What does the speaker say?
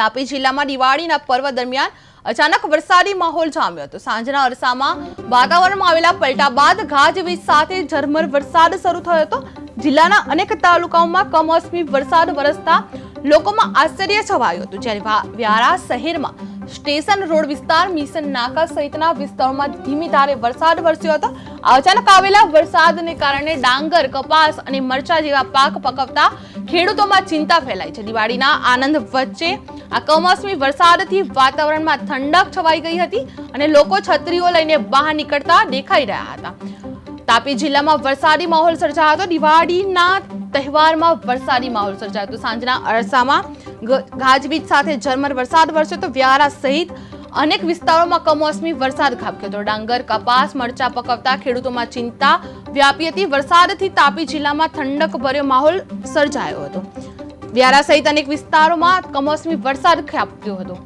તાપી જિલ્લામાં દિવાળીના પર્વ દરમિયાન અચાનક વરસાદી માહોલ જામ્યો હતો. સાંજના અરસામાં વાતાવરણમાં આવેલા પલટા બાદ ગાજવીજ સાથે ઝરમર વરસાદ શરૂ થયો હતો. જિલ્લાના અનેક તાલુકાઓમાં કમોસમી વરસાદ વરસતા લોકોમાં આશ્ચર્ય છવાયું હતું. જ્યારે વ્યારા શહેરમાં સ્ટેશન રોડ વિસ્તાર, મિશન નાકા સહિતના વિસ્તારોમાં ધીમી ધારે વરસાદ વરસ્યો હતો. અચાનક આવેલા વરસાદને કારણે ડાંગર, કપાસ અને મરચા જેવા પાક પકવતા ખેડૂતોમાં ચિંતા ફેલાઈ છે. દિવાળીના આનંદ વચ્ચે આ કમોસમી વરસાદથી વાતાવરણમાં ઠંડક છવાઈ ગઈ હતી અને લોકો છત્રીઓ લઈને બહાર નીકળતા દેખાઈ રહ્યા હતા. તાપી જિલ્લામાં વરસાદી માહોલ સર્જાયો હતો. દિવાળીના તહેવારમાં વરસાદી માહોલ સર્જાયો હતો. સાંજના અરસામાં ગાજવીજ સાથે ઝરમર વરસાદ વરસ્યો તો વ્યારા સહિત અનેક વિસ્તારોમાં કમોસમી વરસાદ ખાબક્યો હતો. ડાંગર, કપાસ, મરચા પકવતા ખેડૂતોમાં ચિંતા વ્યાપી હતી. વરસાદથી તાપી જિલ્લામાં ઠંડક ભર્યો માહોલ સર્જાયો હતો. વ્યારા સહિત અનેક વિસ્તારોમાં કમોસમી વરસાદ ખાબક્યો હતો.